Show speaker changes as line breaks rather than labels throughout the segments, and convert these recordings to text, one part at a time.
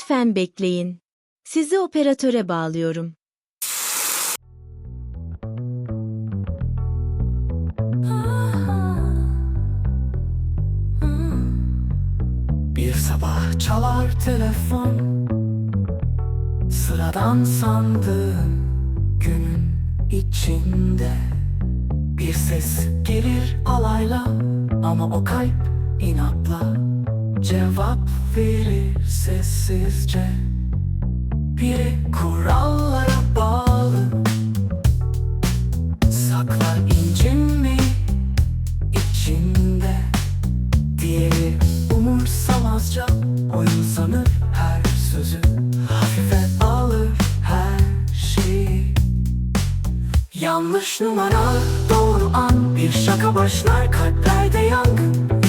Lütfen bekleyin. Sizi operatöre bağlıyorum.
Bir sabah çalar telefon Sıradan sandığım günün içinde Bir ses gelir alayla Ama o kalp inatla Cevap verir sessizce. Biri kurallara bağlı. Saklar incinmeyi içinde. Diğeri umursamazca oyun sanır her sözü. Hafife alır her şeyi. Yanlış numara doğru an Bir şaka başlar kalplerde yangın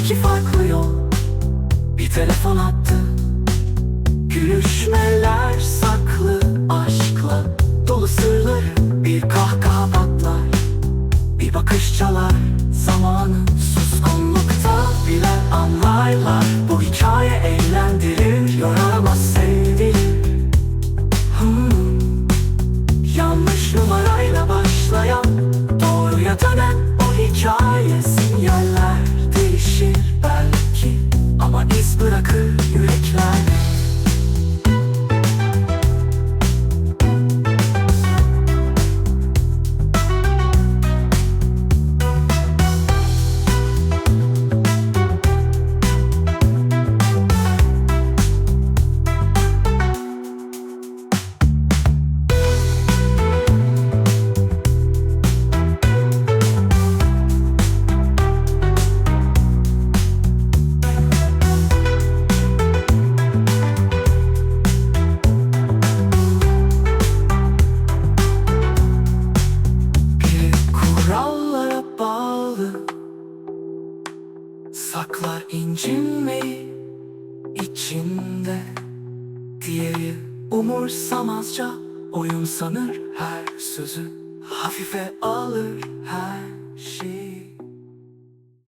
telefon attı. Gülüşmeler saklı aşkla Dolu sırları bir kahkaha patlar. Bir bakış çalar zamanı Suskunlukta bile anlarlar. Bu hikaye eğlendirir Yoramaz sevdirir Hmm. Yanlış numarayla başlayan Doğruya dönen Saklar incinmeyi içinde. Diğeri umursamazca oyun sanır her sözü. Hafife alır her şeyi